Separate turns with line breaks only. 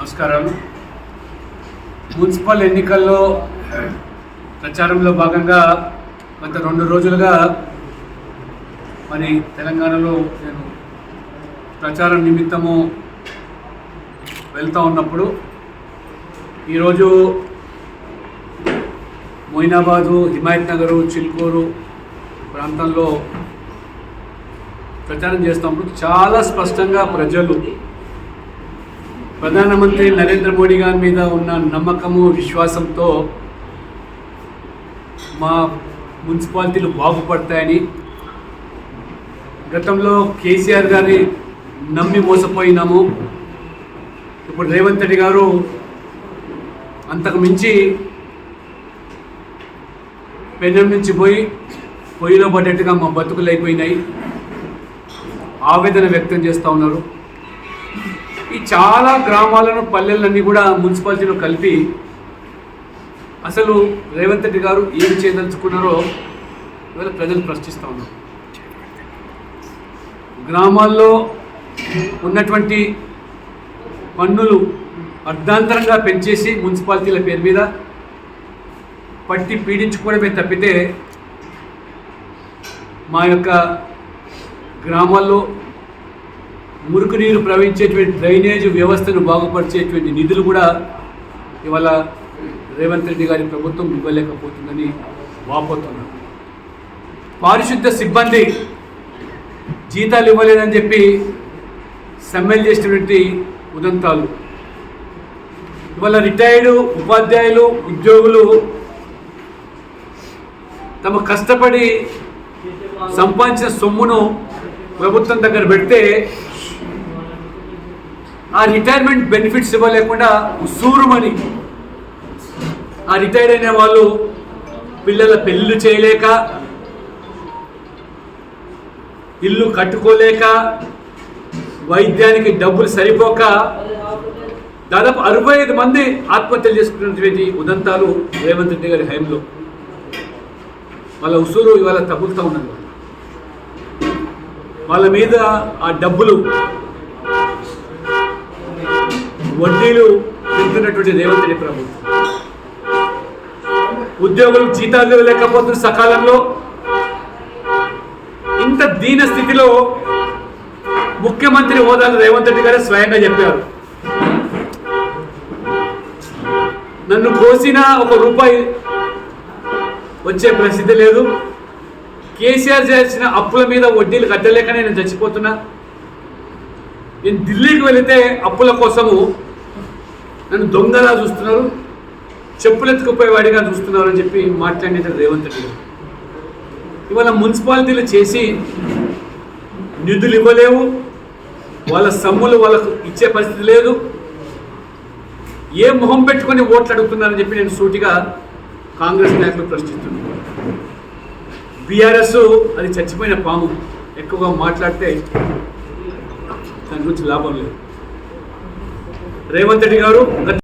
నమస్కారం. మున్సిపల్ ఎన్నికల్లో ప్రచారంలో భాగంగా గత రెండు రోజులుగా మరి తెలంగాణలో నేను ప్రచారం నిమిత్తము వెళ్తూ ఉన్నప్పుడు ఈరోజు మొయినాబాదు హిమాయత్ నగరు చిల్కూరు ప్రాంతంలో ప్రచారం చేస్తున్నప్పుడు చాలా స్పష్టంగా ప్రజలు ప్రధానమంత్రి నరేంద్ర మోడీ గారి మీద ఉన్న నమ్మకము విశ్వాసంతో మా మున్సిపాలిటీలు బాగుపడతాయని గతంలో కేసీఆర్ గారి నమ్మి మోసపోయినాము. ఇప్పుడు రేవంత్ రెడ్డి గారు అంతకు మించి పెనం నుంచి పోయి పొయ్యిలో పడ్డట్టుగా మా బతుకులు అయిపోయినాయి. ఆవేదన వ్యక్తం చేస్తూ ఉన్నారు. ఈ చాలా గ్రామాలను పల్లెలన్నీ కూడా మున్సిపాలిటీలో కలిపి అసలు రేవంత్ రెడ్డి గారు ఏం చేయదలుచుకున్నారో ఇవాళ ప్రజలు ప్రశ్నిస్తూ ఉన్నారు. గ్రామాల్లో ఉన్నటువంటి పన్నులు అర్ధాంతరంగా పెంచేసి మున్సిపాలిటీల పేరు మీద పట్టి పీడించుకోవడమే తప్పితే మా యొక్క గ్రామాల్లో మురికి నీరు ప్రవహించేటువంటి డ్రైనేజ్ వ్యవస్థను బాగుపరిచేటువంటి నిధులు కూడా ఇవాళ రేవంత్ రెడ్డి గారి ప్రభుత్వం ఇవ్వలేకపోతుందని వాపోతున్నారు. పారిశుద్ధ సిబ్బంది జీతాలు ఇవ్వలేదని చెప్పి సమ్మెలు చేసినటువంటి ఉదంతాలు. ఇవాళ రిటైర్డు ఉపాధ్యాయులు ఉద్యోగులు తమ కష్టపడి సంపాదించిన సొమ్మును ప్రభుత్వం దగ్గర పెడితే ఆ రిటైర్మెంట్ బెనిఫిట్స్ ఇవ్వలేకుండా ఉసూరుమని. ఆ రిటైర్ అయిన వాళ్ళు పిల్లల పెళ్ళిళ్ళు చేయలేక ఇల్లు కట్టుకోలేక వైద్యానికి డబ్బులు సరిపోక దాదాపు అరవై ఐదు మంది ఆత్మహత్యలు చేసుకున్నటువంటి ఉదంతాలు రేవంత్ రెడ్డి గారి హయంలో. వాళ్ళ ఉసూరు ఇవాళ తగులుతూ ఉన్నది. వాళ్ళ మీద ఆ డబ్బులు వడ్డీలు తింటున్నటువంటి రేవంత్ రెడ్డి ప్రభుత్వం ఉద్యోగులు జీతాలు లేకపోతున్న సకాలంలో ఇంత దీన స్థితిలో ముఖ్యమంత్రి హోదాలు రేవంత్ రెడ్డి గారే స్వయంగా చెప్పారు. నన్ను కోసిన ఒక రూపాయి వచ్చే ప్రసిద్ధి లేదు. కేసీఆర్ చేసిన అప్పుల మీద వడ్డీలు కట్టలేకనే నేను చచ్చిపోతున్నా. నేను ఢిల్లీకి వెళితే అప్పుల కోసము నన్ను దొంగలా చూస్తున్నారు చెప్పులు ఎత్తుకుపోయేవాడిగా చూస్తున్నారు అని చెప్పి మాట్లాడినట్టు రేవంత్ రెడ్డి గారు. ఇవాళ మున్సిపాలిటీలు చేసి నిధులు ఇవ్వలేవు వాళ్ళ సమ్ములు వాళ్ళకు ఇచ్చే పరిస్థితి లేదు. ఏ మొహం పెట్టుకొని ఓట్లు అడుగుతున్నారని చెప్పి నేను సూటిగా కాంగ్రెస్ నాయకులు ప్రశ్నిస్తున్నాను బీఆర్ఎస్ అది చచ్చిపోయిన పాము ఎక్కువగా మాట్లాడితే దాని గురించి లాభం లేదు. రేవంత్ రెడ్డి గారు